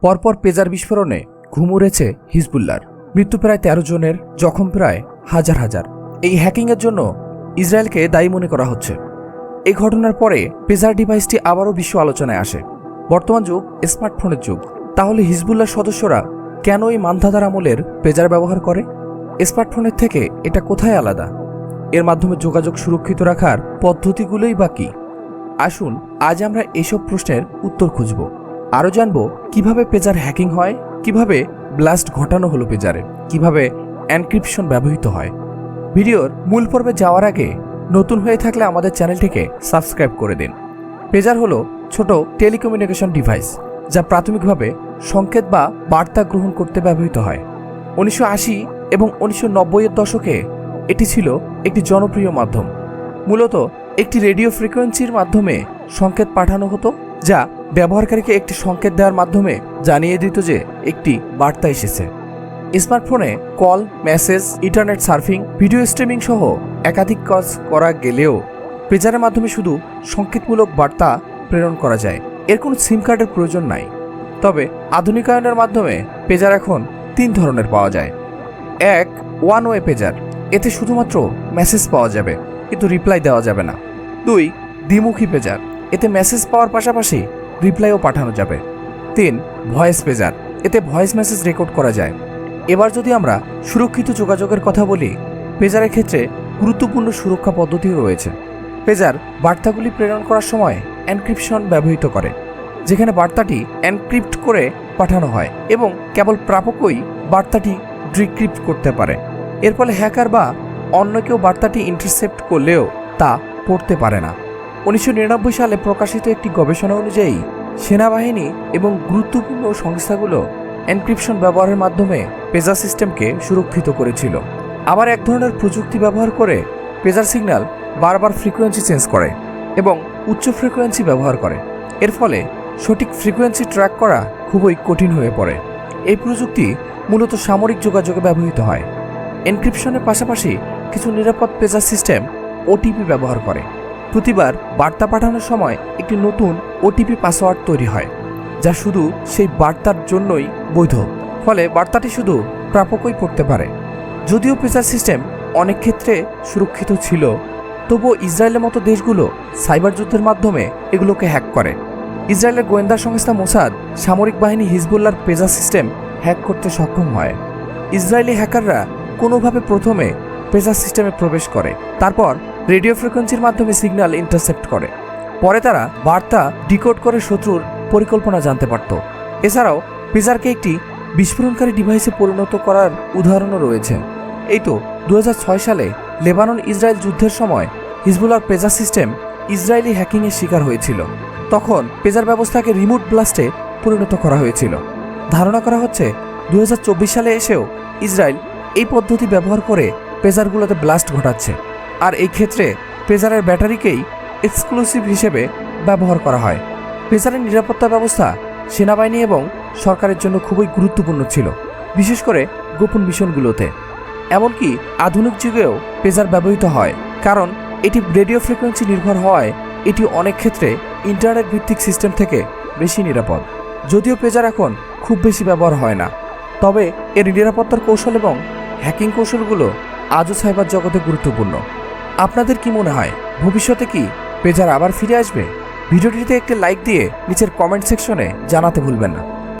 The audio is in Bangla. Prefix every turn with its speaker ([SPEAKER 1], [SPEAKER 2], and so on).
[SPEAKER 1] পরপর পেজার বিস্ফোরণে ঘুম উড়েছে হিজবুল্লার মৃত্যু প্রায় তেরো জনের, জখম প্রায় হাজার হাজার। এই হ্যাকিংয়ের জন্য ইসরায়েলকে দায়ী মনে করা হচ্ছে। এই ঘটনার পরে পেজার ডিভাইসটি আবারও বিশ্ব আলোচনায় আসে। বর্তমান যুগ স্মার্টফোনের যুগ। তাহলে হিজবুল্লার সদস্যরা কেন এই মান্ধাদার আমলের পেজার ব্যবহার করে? স্মার্টফোনের থেকে এটা কোথায় আলাদা? এর মাধ্যমে যোগাযোগ সুরক্ষিত রাখার পদ্ধতিগুলোই বা কী? আসুন, আজ আমরা এসব প্রশ্নের উত্তর খুঁজব। আরও জানব কীভাবে পেজার হ্যাকিং হয়, কীভাবে ব্লাস্ট ঘটানো হলো পেজারে, কীভাবে এনক্রিপশন ব্যবহৃত হয়। ভিডিওর মূল পর্বে যাওয়ার আগে নতুন হয়ে থাকলে আমাদের চ্যানেলটিকে সাবস্ক্রাইব করে দিন। পেজার হলো ছোট টেলিকমিউনিকেশন ডিভাইস, যা প্রাথমিকভাবে সংকেত বা বার্তা গ্রহণ করতে ব্যবহৃত হয়। উনিশশো আশি এবং উনিশশো নব্বইয়ের দশকে এটি ছিল একটি জনপ্রিয় মাধ্যম। মূলত একটি রেডিও ফ্রিকোয়েন্সির মাধ্যমে সংকেত পাঠানো হতো, যা ব্যবহারকারীকে একটি সংকেত দেওয়ার মাধ্যমে জানিয়ে দিত যে একটি বার্তা এসেছে। স্মার্টফোনে call, message, internet surfing, video streaming সহ একাধিক কাজ করা গেলেও পেজারের মাধ্যমে শুধু সংকেতমূলক বার্তা প্রেরণ করা যায়। এর কোনো সিম কার্ডের প্রয়োজন নাই। তবে আধুনিকায়নের মাধ্যমে পেজার এখন তিন ধরনের পাওয়া যায়। এক ওয়ান ওয়ে পেজার। এতে শুধুমাত্র মেসেজ পাওয়া যাবে, কিন্তু রিপ্লাই দেওয়া যাবে না। দুই, দ্বিমুখী পেজার। এতে মেসেজ পাওয়ার পাশাপাশি রিপ্লাইও পাঠানো যাবে। তিন, ভয়েস পেজার এতে ভয়েস মেসেজ রেকর্ড করা যায়। এবার যদি আমরা সুরক্ষিত যোগাযোগের কথা বলি পেজারের ক্ষেত্রে গুরুত্বপূর্ণ সুরক্ষা পদ্ধতিও রয়েছে। পেজার বার্তাগুলি প্রেরণ করার সময় এনক্রিপশন ব্যবহৃত করে, যেখানে বার্তাটি এনক্রিপ্ট করে পাঠানো হয় এবং কেবল প্রাপকই বার্তাটি ডিক্রিপ্ট করতে পারে। এর ফলে হ্যাকার বা অন্য কেউ বার্তাটি ইন্টারসেপ্ট করলেও তা পড়তে পারে না। উনিশশো নিরানব্বই সালে প্রকাশিত একটি গবেষণা অনুযায়ী, সেনাবাহিনী এবং গুরুত্বপূর্ণ সংস্থাগুলো এনক্রিপশন ব্যবহারের মাধ্যমে পেজার সিস্টেমকে সুরক্ষিত করেছিল। আবার এক ধরনের প্রযুক্তি ব্যবহার করে পেজার সিগন্যাল বারবার ফ্রিকোয়েন্সি চেঞ্জ করে এবং উচ্চ ফ্রিকোয়েন্সি ব্যবহার করে। এর ফলে সঠিক ফ্রিকোয়েন্সি ট্র্যাক করা খুবই কঠিন হয়ে পড়ে। এই প্রযুক্তি মূলত সামরিক যোগাযোগে ব্যবহৃত হয়। এনক্রিপশনের পাশাপাশি কিছু নিরাপদ পেজার সিস্টেম ওটিপি ব্যবহার করে। প্রতিবার বার্তা পাঠানোর সময় একটি নতুন ওটিপি পাসওয়ার্ড তৈরি হয়, যা শুধু সেই বার্তার জন্যই বৈধ। ফলে বার্তাটি শুধু প্রাপকই পড়তে পারে। যদিও পেজার সিস্টেম অনেক ক্ষেত্রে সুরক্ষিত ছিল, তবুও ইসরায়েলের মতো দেশগুলো সাইবার যুদ্ধের মাধ্যমে এগুলোকে হ্যাক করে। ইসরায়েলের গোয়েন্দা সংস্থা মোসাদ সামরিক বাহিনী হিজবুল্লার পেজার সিস্টেম হ্যাক করতে সক্ষম হয়। ইসরায়েলি হ্যাকাররা কোনোভাবে প্রথমে পেজার সিস্টেমে প্রবেশ করে, তারপর রেডিও ফ্রিকোয়েন্সির মাধ্যমে সিগন্যাল ইন্টারসেপ্ট করে। পরে তারা বার্তা ডিকোড করে শত্রুর পরিকল্পনা জানতে পারত। এছাড়াও পেজারকে একটি বিস্ফোরণকারী ডিভাইসে পরিণত করার উদাহরণও রয়েছে। এই তো দু হাজার ছয় সালে লেবানন ইসরায়েল যুদ্ধের সময় হিজবুলার পেজার সিস্টেম ইসরায়েলি হ্যাকিংয়ের শিকার হয়েছিল। তখন পেজার ব্যবস্থাকে রিমোট ব্লাস্টে পরিণত করা হয়েছিল। ধারণা করা হচ্ছে দু হাজার চব্বিশ সালে এসেও ইসরায়েল এই পদ্ধতি ব্যবহার করে পেজারগুলোতে ব্লাস্ট ঘটাচ্ছে। আর এই ক্ষেত্রে পেজারের ব্যাটারিকেই এক্সক্লুসিভ হিসেবে ব্যবহার করা হয়। পেজারের নিরাপত্তা ব্যবস্থা সেনাবাহিনী এবং সরকারের জন্য খুবই গুরুত্বপূর্ণ ছিল, বিশেষ করে গোপন মিশনগুলোতে। এমনকি আধুনিক যুগেও পেজার ব্যবহৃত হয়, কারণ এটি রেডিও ফ্রিকোয়েন্সি নির্ভর হওয়ায় এটি অনেক ক্ষেত্রে ইন্টারনেট ভিত্তিক সিস্টেম থেকে বেশি নিরাপদ। যদিও পেজার এখন খুব বেশি ব্যবহার হয় না, তবে এর নিরাপত্তার কৌশল এবং হ্যাকিং কৌশলগুলো আজও সাইবার জগতে গুরুত্বপূর্ণ। আপনাদের কি মনে হয়? ভবিষ্যতে কি পেজার আবার ফিরে আসবে? ভিডিওটিতে একটি লাইক দিয়ে নিচের কমেন্ট সেকশনে জানাতে ভুলবেন না।